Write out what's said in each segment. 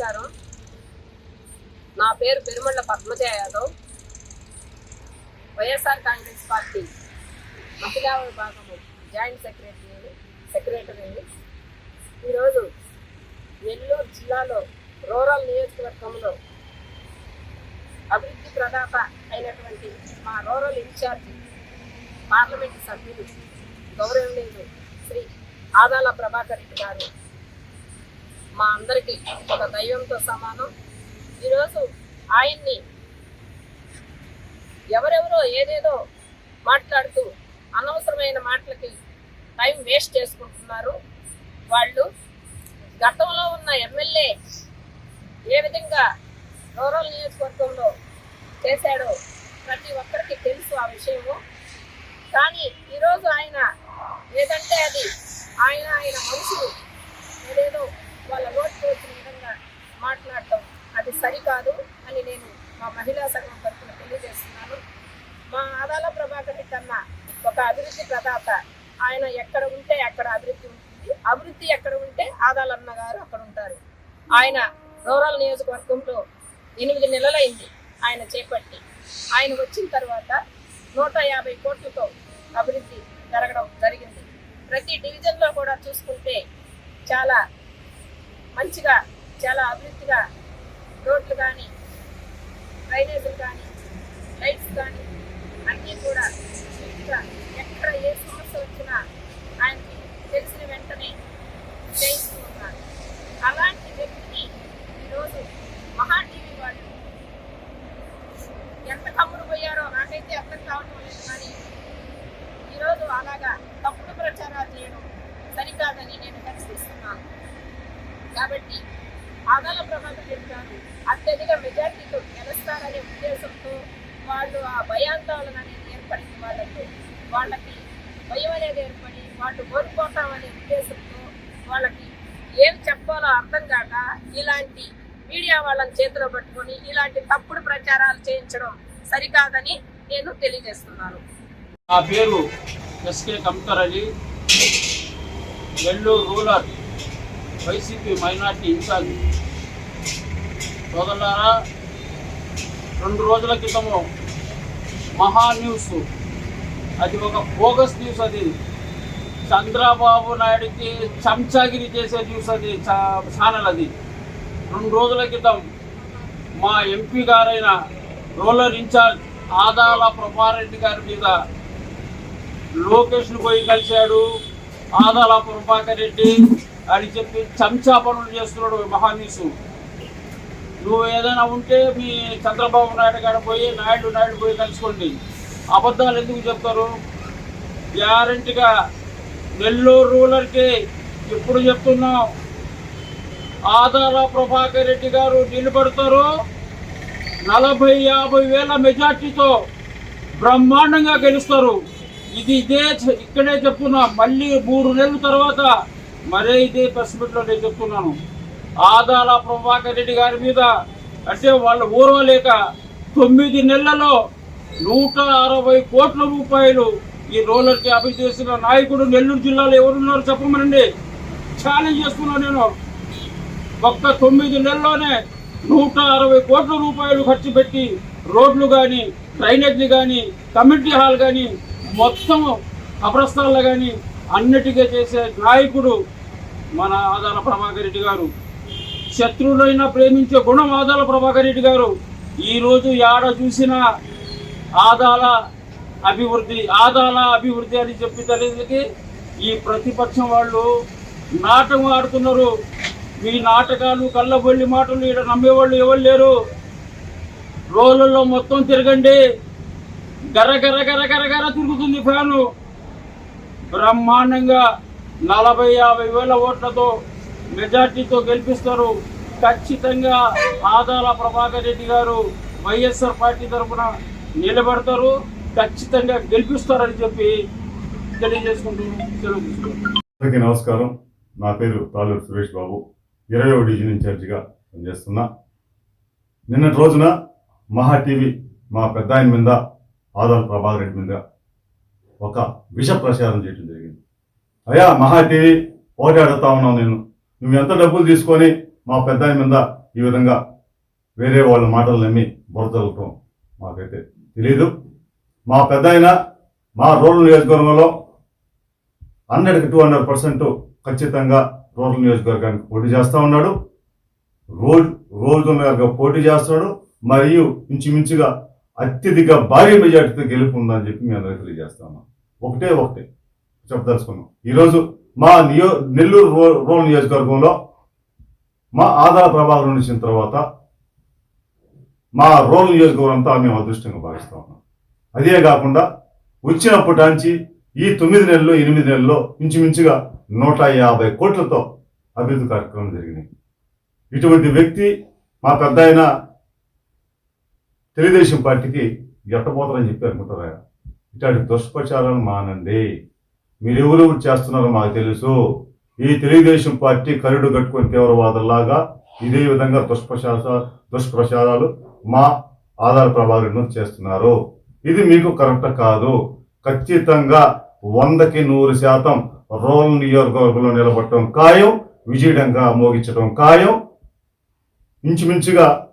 నమస్కారం నా పేరు Perumalla Padmaja Yadav. YSR Congress party మహిళా విభాగము జాయింట్ సెక్రటరీ సెక్రటరీని ఈరోజు నెల్లూరు జిల్లాలో రూరల్ నియోజకవర్గంలో అభివృద్ధి ప్రదాత అయినటువంటి మా రూరల్ ఇన్ఛార్జి పార్లమెంటు సభ్యులు గౌరవనీయులు శ్రీ ఆదాల ప్రభాకర్ రెడ్డి గారు. మా అందరికీ ఒక దైవంతో సమానం. ఈరోజు ఆయన్ని ఎవరెవరో ఏదేదో మాట్లాడుతూ అనవసరమైన మాటలకి టైం వేస్ట్ చేసుకుంటున్నారు. వాళ్ళు గతంలో ఉన్న ఎమ్మెల్యే ఏ విధంగా రూరల్ నియోజకవర్గంలో చేశాడో ప్రతి ఒక్కరికి తెలుసు ఆ విషయము. కానీ ఈరోజు ఆయన ఏదంటే అది ఆయన ఆయన మనుషులు ఏదేదో వాళ్ళ నోటికి వచ్చిన విధంగా మాట్లాడటం అది సరికాదు అని నేను మా మహిళా సంఘం తరఫున తెలియజేస్తున్నాను. మా ఆదాల ప్రభాకర్ కన్నా ఒక అభివృద్ధి ప్రదాత ఆయన ఎక్కడ ఉంటే అక్కడ అభివృద్ధి ఉంటుంది. అభివృద్ధి ఎక్కడ ఉంటే ఆదాలన్న గారు అక్కడ ఉంటారు. ఆయన రూరల్ నియోజకవర్గంలో ఎనిమిది నెలలైంది ఆయన చేపట్టి. ఆయన వచ్చిన తర్వాత నూట యాభై కోట్లతో అభివృద్ధి జరగడం జరిగింది. ప్రతి డివిజన్లో కూడా చూసుకుంటే చాలా మంచిగా చాలా అభివృద్ధిగా రోడ్లు కానీ డ్రైనేజీలు కానీ లైట్స్ కానీ అన్నీ కూడా నీట్గా ఎక్కడ ఏ సమస్య వచ్చినా ఆయనకి తెలిసిన వెంటనే చేయిస్తూ ఉన్నారు అలాంటి వ్యక్తిని ఈరోజు మహా టీవీ వాళ్ళు ఎంత కమ్ముడు పోయారో నాకైతే అర్థం కావడం లేదు కానీ ఈరోజు అలాగా తప్పుడు ప్రచారాలు చేయడం సరికాదని నేను ఖచ్చిస్తున్నాను. కాబట్టి ఆదాల ప్రభాకర్ రెడ్డి గారు అత్యధిక మెజార్టీతో గెలుస్తారనే ఉద్దేశంతో వాళ్ళు ఆ భయాందోళన అనేది ఏర్పడింది వాళ్ళకు వాళ్ళకి భయం అనేది ఏర్పడి వాళ్ళు కోరుకుంటామనే ఉద్దేశంతో వాళ్ళకి ఏం చెప్పాలో అర్థం కాక ఇలాంటి మీడియా వాళ్ళని చేతిలో పట్టుకొని ఇలాంటి తప్పుడు ప్రచారాలు చేయించడం సరికాదని నేను తెలియజేస్తున్నాను. నా పేరు SK Kamkar Ali Nellore rural. YCP minority incharge. సోదరులారా రెండు రోజుల క్రితము మహా న్యూస్. అది ఒక బోగస్ న్యూస్ అది. చంద్రబాబు నాయుడికి చంచాగిరి చేసే న్యూస్ అది చా- ఛానల్ అది. రెండు రోజుల క్రితం మా ఎంపీ గారైన రూరల్ ఇన్ఛార్జ్ ఆదాల ప్రభారెడ్డి గారి మీద లోకేష్ను పోయి కలిశాడు. ఆదాల ప్రభాకర్ రెడ్డి అని చెప్పి చంచా పనులు చేస్తున్నాడు మహానీసు నువ్వు ఏదైనా ఉంటే మీ చంద్రబాబు నాయుడు కాడ పోయి నాయుడు నాయుడు పోయి కలుసుకోండి. అబద్ధాలు ఎందుకు చెప్తారు? గ్యారంటీగా నెల్లూరు రూరల్కి ఎప్పుడు చెప్తున్నాం ఆదార ప్రభాకర్ రెడ్డి గారు నిలబడతారు. నలభై యాభై వేల మెజార్టీతో బ్రహ్మాండంగా గెలుస్తారు. ఇది ఇదే ఇక్కడే చెప్తున్నా. మళ్ళీ మూడు నెలల తర్వాత మరే ఇదే ప్రెస్ మీట్లో నేను చెప్తున్నాను. ఆదాల ప్రభాకర్ రెడ్డి గారి మీద అంటే వాళ్ళు ఊరవలేక తొమ్మిది నెలలలో నూట అరవై కోట్ల రూపాయలు ఈ రోలర్కి అభివృద్ధి చేసిన నాయకుడు నెల్లూరు జిల్లాలో ఎవరున్నారు చెప్పమనండి? ఛాలెంజ్ చేస్తున్నాను నేను. ఒక్క తొమ్మిది నెలల్లోనే నూట అరవై కోట్ల రూపాయలు ఖర్చు పెట్టి రోడ్లు కానీ డ్రైనేజ్లు కానీ కమ్యూనిటీ హాల్ కానీ మొత్తం కబ్రస్థాన్లు కానీ అన్నిటిగా చేసే నాయకుడు మన ఆదాల ప్రభాకర్ రెడ్డి గారు. శత్రువులైనా ప్రేమించే గుణం ఆదాల ప్రభాకర్ రెడ్డి గారు. ఈరోజు యాడ చూసినా ఆదాల అభివృద్ధి ఆదాల అభివృద్ధి అని చెప్పి తెలియదుకి ఈ ప్రతిపక్షం వాళ్ళు నాటకం ఆడుతున్నారు. మీ నాటకాలు కళ్ళబొల్లి మాటలు ఇక్కడ నమ్మేవాళ్ళు ఎవరు లేరు. రోజుల్లో మొత్తం తిరగండి. గర గర గర గర గర తిరుగుతుంది ఫ్యాను. బ్రహ్మాండంగా నలభై యాభై వేల ఓట్లతో మెజార్టీతో గెలిపిస్తారు. ఖచ్చితంగా ఆదాల ప్రభాకర్ రెడ్డి గారు వైఎస్ఆర్ పార్టీ తరఫున నిలబడతారు. ఖచ్చితంగా గెలిపిస్తారని చెప్పి తెలియజేసుకుంటూ అందరికీ నమస్కారం. నా పేరు తాలూరు సురేష్ బాబు. ఇరవై డివిజన్ ఇన్ఛార్జిగా పనిచేస్తున్నా నిన్నటి రోజున మహా టీవీ మా పెద్ద ఆయన మీద ఆదాల ప్రభాకర్ రెడ్డి మీద ఒక విష ప్రచారం చేయడం జరిగింది. అయ్యా మహా టీవీ ఒకటి అడుగుతా ఉన్నావు నేను. నువ్వు ఎంత డబ్బులు తీసుకొని మా పెద్ద మీద ఈ విధంగా వేరే వాళ్ళ మాటలు నమ్మి బురదలటం మాకైతే తెలియదు మా పెద్ద మా రూరల్ నియోజకవర్గంలో హండ్రెడ్కి టూ హండ్రెడ్ పర్సెంట్ ఖచ్చితంగా రూరల్ నియోజకవర్గానికి పోటీ చేస్తూ ఉన్నాడు. రోజు మేరకు పోటీ చేస్తున్నాడు మరియు ఇంచుమించుగా అత్యధిక భారీ మెజార్టీతో గెలుపుందని చెప్పి మేము అందరికీ తెలియజేస్తా ఒకటే ఒకటే చెప్పదలుచుకున్నాం. ఈరోజు మా నియో నెల్లూరు రూ- రూరల్ నియోజకవర్గంలో మా ఆధార ప్రభావం వచ్చిన తర్వాత మా రూరల్ నియోజకవర్గం అంతా మేము అదృష్టంగా భావిస్తా ఉన్నాం. అదే కాకుండా వచ్చినప్పటి నుంచి ఈ తొమ్మిది నెలలు ఎనిమిది నెలల్లో ఇంచుమించుగా నూట యాభై కోట్లతో అభివృద్ధి కార్యక్రమం జరిగినాయి. ఇటువంటి వ్యక్తి మా పెద్ద తెలుగుదేశం పార్టీకి ఎట్టబోతారని చెప్పి అనుకుంటారా ఇట్లాంటి దుష్ప్రచారాలు మానండి. మీరు ఎవరు చేస్తున్నారో మాకు తెలుసు. ఈ తెలుగుదేశం పార్టీ కరుడు కట్టుకొని తీవ్రవాదుల్లాగా ఇదే విధంగా దుష్ప్రచార దుష్ప్రచారాలు మా ఆధార ప్రభావం చేస్తున్నారు. ఇది మీకు కరెక్ట్ కాదు. ఖచ్చితంగా వందకి నూరు శాతం రోల్ నియోజకవర్గంలో నిలబడటం ఖాయం విజయడంగా మోగించడం ఖాయం. ఇంచుమించుగా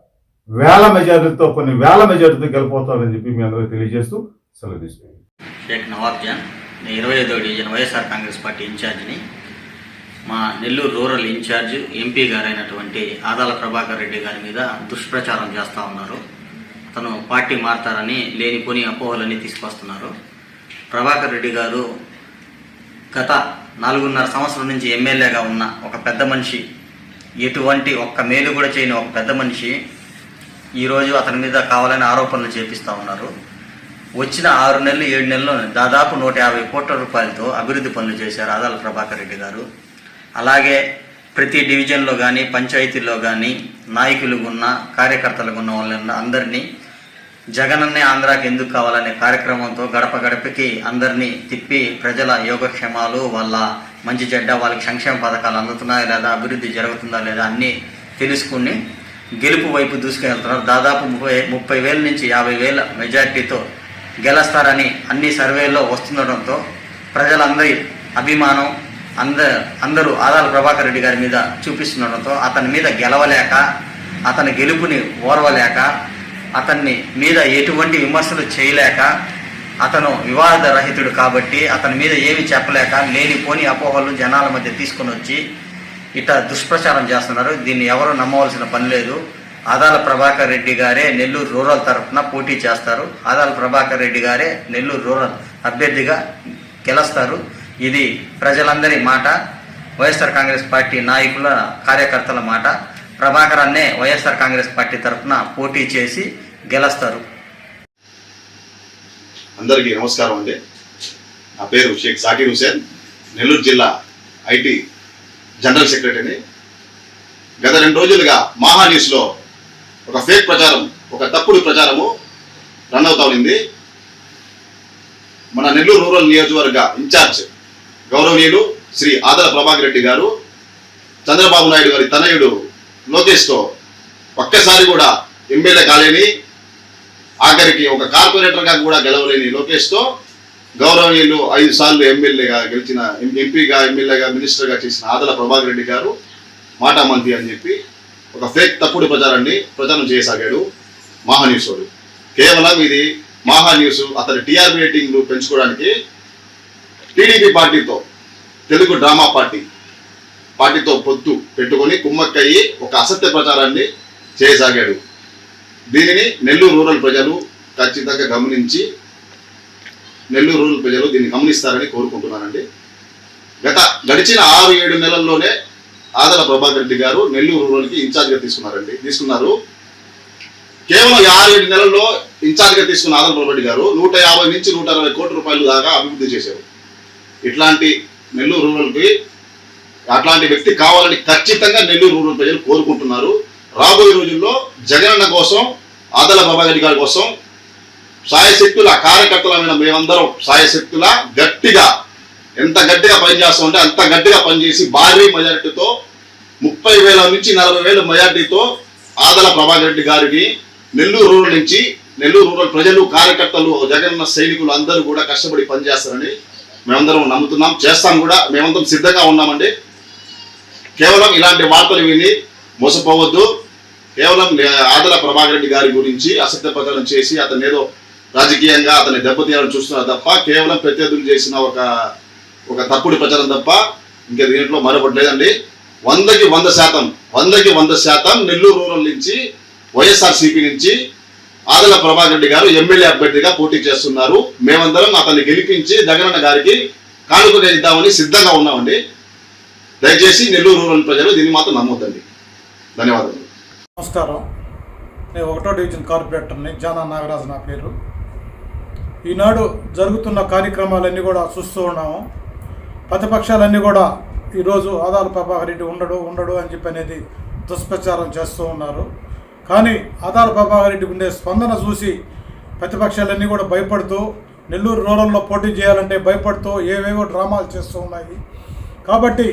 వేల మెజారిటీతో కొన్ని వేల మెజారిటీతో గెలిపోతారని చెప్పి మీ అందరికీ తెలియజేస్తూ సెలవు తీసుకుంటాం షేక్ నవాబ్ జాన్ నేను ఇరవై ఐదో డివిజన్ వైఎస్ఆర్ కాంగ్రెస్ పార్టీ ఇన్ఛార్జిని. మా నెల్లూరు రూరల్ ఇన్ఛార్జ్ ఎంపీ గారైనటువంటి ఆదాల ప్రభాకర్ రెడ్డి గారి మీద దుష్ప్రచారం చేస్తూ ఉన్నారు. తను పార్టీ మారతారని లేనిపోని అపోహలన్నీ తీసుకొస్తున్నారు ప్రభాకర్ రెడ్డి గారు గత నాలుగున్నర సంవత్సరం నుంచి ఎమ్మెల్యేగా ఉన్న ఒక పెద్ద మనిషి ఎటువంటి ఒక్క మేలు కూడా చేయని ఒక పెద్ద మనిషి ఈరోజు అతని మీద కావాలని ఆరోపణలు చేపిస్తూ ఉన్నారు. వచ్చిన ఆరు నెలలు ఏడు నెలల్లో దాదాపు నూట యాభై కోట్ల రూపాయలతో అభివృద్ధి పనులు చేశారు ఆదాల ప్రభాకర్ రెడ్డి గారు. అలాగే ప్రతి డివిజన్లో కానీ పంచాయతీల్లో కానీ నాయకులుగా ఉన్న కార్యకర్తలుగా ఉన్న వాళ్ళని అందరినీ జగనన్నే ఆంధ్రాకి ఎందుకు కావాలనే కార్యక్రమంతో గడప గడపకి అందరినీ తిప్పి ప్రజల యోగక్షేమాలు వాళ్ళ మంచి చెడ్డ వాళ్ళకి సంక్షేమ పథకాలు అందుతున్నాయా లేదా అభివృద్ధి జరుగుతుందా లేదా అన్నీ తెలుసుకుని గెలుపు వైపు దూసుకెళ్తున్నారు. దాదాపు ముప్పై ముప్పై వేల నుంచి యాభై వేల మెజార్టీతో గెలుస్తారని అన్ని సర్వేల్లో వస్తుండటంతో ప్రజలందరి అభిమానం అంద అందరూ ఆదాల ప్రభాకర్ రెడ్డి గారి మీద చూపిస్తుండటంతో అతని మీద గెలవలేక అతని గెలుపుని ఓర్వలేక అతన్ని మీద ఎటువంటి విమర్శలు చేయలేక అతను వివాద రహితుడు కాబట్టి అతని మీద ఏమి చెప్పలేక లేనిపోని అపోహలు జనాల మధ్య తీసుకొని వచ్చి ఇట్లా దుష్ప్రచారం చేస్తున్నారు. దీన్ని ఎవరు నమ్మవలసిన పని లేదు. ఆదాల ప్రభాకర్ రెడ్డి గారే నెల్లూరు రూరల్ తరఫున పోటీ చేస్తారు. ఆదాల ప్రభాకర్ రెడ్డి గారే నెల్లూరు రూరల్ అభ్యర్థిగా గెలుస్తారు. ఇది ప్రజలందరి మాట. వైఎస్ఆర్ కాంగ్రెస్ పార్టీ నాయకుల కార్యకర్తల మాట. ప్రభాకర్ అన్నే వైఎస్ఆర్ కాంగ్రెస్ పార్టీ తరఫున పోటీ చేసి గెలుస్తారు. అందరికీ నమస్కారం అండి. నా పేరు షేక్ సాకిర్ హుసేన్ నెల్లూరు జిల్లా ఐటీ జనరల్ సెక్రటరీని గత రెండు రోజులుగా మహా న్యూస్లో ఒక ఫేక్ ప్రచారం ఒక తప్పుడు ప్రచారము రన్ అవుతా ఉంది మన నెల్లూరు రూరల్ నియోజకవర్గ ఇన్ఛార్జ్ గౌరవనీయులు శ్రీ ఆదల ప్రభాకర్ రెడ్డి గారు చంద్రబాబు నాయుడు గారి తనయుడు లోకేష్తో ఒక్కసారి కూడా ఎమ్మెల్యే కాలేని ఆఖరికి ఒక కార్పొరేటర్గా కూడా గెలవలేని లోకేష్తో గౌరవనీయులు ఐదు సార్లు ఎమ్మెల్యేగా గెలిచిన ఎంపీగా ఎమ్మెల్యేగా మినిస్టర్గా చేసిన ఆదల ప్రభాకర్ రెడ్డి గారు మాటామంతి అని చెప్పి ఒక ఫేక్ తప్పుడు ప్రచారాన్ని ప్రచారం చేయసాగాడు మహా వాడు కేవలం ఇది మహా న్యూస్ అతని టీఆర్పీ రేటింగ్లు పెంచుకోవడానికి టీడీపీ పార్టీతో తెలుగు డ్రామా పార్టీ పార్టీతో పొత్తు పెట్టుకొని కుమ్మక్కయ్యి ఒక అసత్య ప్రచారాన్ని చేయసాగాడు. దీనిని నెల్లూరు రూరల్ ప్రజలు ఖచ్చితంగా గమనించి నెల్లూరు ప్రజలు దీన్ని గమనిస్తారని కోరుకుంటున్నానండి. గత గడిచిన ఆరు ఏడు నెలల్లోనే ఆదల ప్రభాకర్ రెడ్డి గారు నెల్లూరు రూరల్కి ఇన్ఛార్జ్గా తీసుకున్నారండి. తీసుకున్నారు. కేవలం ఆరు ఏడు నెలల్లో ఇన్ఛార్జ్గా తీసుకున్న ఆదల ప్రభాకర్ రెడ్డి గారు నూట యాభై నుంచి నూట అరవై కోట్ల రూపాయలు దాకా అభివృద్ధి చేశారు. ఇట్లాంటి నెల్లూరు రూరల్కి అట్లాంటి వ్యక్తి కావాలని ఖచ్చితంగా నెల్లూరు రూరల్ ప్రజలు కోరుకుంటున్నారు. రాబోయే రోజుల్లో జగనన్న కోసం ఆదల బాబాగడి గారి కోసం సాయశక్తుల కార్యకర్తలమైన మేమందరం సాయశక్తుల గట్టిగా ఎంత గట్టిగా పనిచేస్తామంటే అంత గట్టిగా పనిచేసి భారీ మెజారిటీతో ముప్పై వేల నుంచి నలభై వేల మెజారిటీతో ఆదల ప్రభాకర్ రెడ్డి గారిని నెల్లూరు రూరల్ నుంచి నెల్లూరు రూరల్ ప్రజలు కార్యకర్తలు జగనన్న సైనికులు అందరూ కూడా కష్టపడి పనిచేస్తారని మేమందరం నమ్ముతున్నాం. చేస్తాం కూడా. మేమందరం సిద్ధంగా ఉన్నామండి. కేవలం ఇలాంటి వార్తలు విని మోసపోవద్దు. కేవలం ఆదల ప్రభాకర్ రెడ్డి గారి గురించి అసత్య ప్రచారం చేసి అతను ఏదో రాజకీయంగా అతన్ని దెబ్బతీయాలని చూస్తున్నారు. తప్ప కేవలం ప్రత్యర్థులు చేసిన ఒక ఒక తప్పుడు ప్రచారం తప్ప ఇంకా దీంట్లో మరొకటి లేదండి. వందకి వంద శాతం వందకి వంద శాతం నెల్లూరు రూరల్ నుంచి వైఎస్ఆర్సీపీ నుంచి ఆదల ప్రభాకర్ రెడ్డి గారు ఎమ్మెల్యే అభ్యర్థిగా పోటీ చేస్తున్నారు. మేమందరం అతన్ని గెలిపించి జగనన్న గారికి కానుకలు ఇద్దామని సిద్ధంగా ఉన్నామండి. దయచేసి నెల్లూరు రూరల్ ప్రజలు దీన్ని మాత్రం నమ్మొద్దండి. ధన్యవాదాలు. నమస్కారం. నేను ఒకటో డివిజన్ కార్పొరేటర్ని జానా నాగరాజు నా పేరు. ఈనాడు జరుగుతున్న కార్యక్రమాలన్నీ కూడా చూస్తూ ఉన్నాము. ప్రతిపక్షాలన్నీ కూడా ఈరోజు ఆదాల ప్రభాకర్ రెడ్డి ఉండడు ఉండడు అని చెప్పి అనేది దుష్ప్రచారం చేస్తూ ఉన్నారు. కానీ ఆదాల ప్రభాకర్ రెడ్డికి ఉండే స్పందన చూసి ప్రతిపక్షాలన్నీ కూడా భయపడుతూ నెల్లూరు రూరల్లో పోటీ చేయాలంటే భయపడుతూ ఏవేవో డ్రామాలు చేస్తూ ఉన్నాయి. కాబట్టి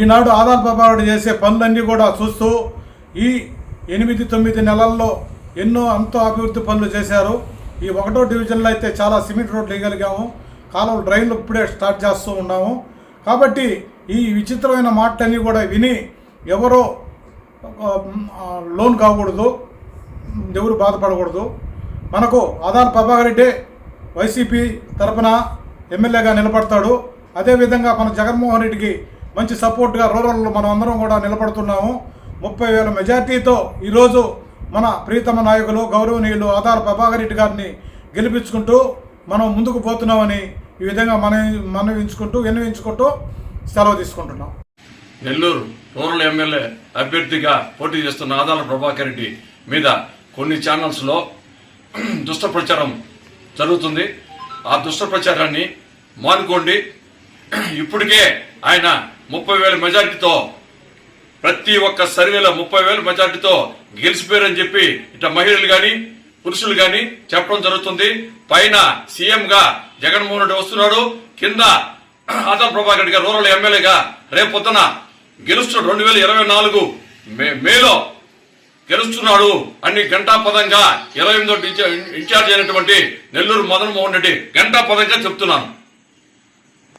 ఈనాడు ఆదాల ప్రభాకర్ రెడ్డి చేసే పనులన్నీ కూడా చూస్తూ ఈ ఎనిమిది తొమ్మిది నెలల్లో ఎన్నో అంతో అభివృద్ధి పనులు చేశారు. ఈ ఒకటో డివిజన్లో అయితే చాలా సిమెంట్ రోడ్లు వేయగలిగాము. కాలువలు డ్రైన్లు ఇప్పుడే స్టార్ట్ చేస్తూ ఉన్నాము. కాబట్టి ఈ విచిత్రమైన మాటలన్నీ కూడా విని ఎవరో లోన్ కాకూడదు ఎవరు బాధపడకూడదు. మనకు ఆధార్ ప్రభాకర్ రెడ్డి వైసీపీ తరపున ఎమ్మెల్యేగా నిలబడతాడు. అదేవిధంగా మన జగన్మోహన్ రెడ్డికి మంచి సపోర్ట్గా రూరల్లో మనం అందరం కూడా నిలబడుతున్నాము. ముప్పై వేల మెజార్టీతో ఈరోజు మన ప్రీతమ నాయకులు గౌరవనీయులు ఆధార్ ప్రభాకర్ రెడ్డి గారిని గెలిపించుకుంటూ మనం ముందుకు పోతున్నామని ఈ విధంగా మన మనవించుకుంటూ విన్నవించుకుంటూ సెలవు తీసుకుంటున్నాం. నెల్లూరు రూరల్ ఎమ్మెల్యే అభ్యర్థిగా పోటీ చేస్తున్న ఆదాల ప్రభాకర్ రెడ్డి మీద కొన్ని ఛానల్స్లో దుష్ట ప్రచారం జరుగుతుంది. ఆ దుష్ట ప్రచారాన్ని మానుకోండి. ఇప్పటికే ఆయన ముప్పై వేల మెజారిటీతో ప్రతి ఒక్క సర్వేలో ముప్పై వేల మెజార్టీతో గెలిచిపోయారని చెప్పి ఇట మహిళలు గాని పురుషులు గాని చెప్పడం జరుగుతుంది. పైన సీఎం గా జగన్మోహన్ రెడ్డి వస్తున్నాడు. కింద ఆదాల్ ప్రభాకర్ రెడ్డి గారు రూరల్ ఎమ్మెల్యేగా రేపొద్దున గెలుస్తున్నాడు. రెండు వేల ఇరవై నాలుగు మే- మేలో గెలుస్తున్నాడు. అన్ని గంటా పదంగా ఇరవై ఎనిమిదో ఇన్ఛార్జ్ అయినటువంటి నెల్లూరు మదన్ మోహన్ రెడ్డి గంటాపదంగా చెప్తున్నాను.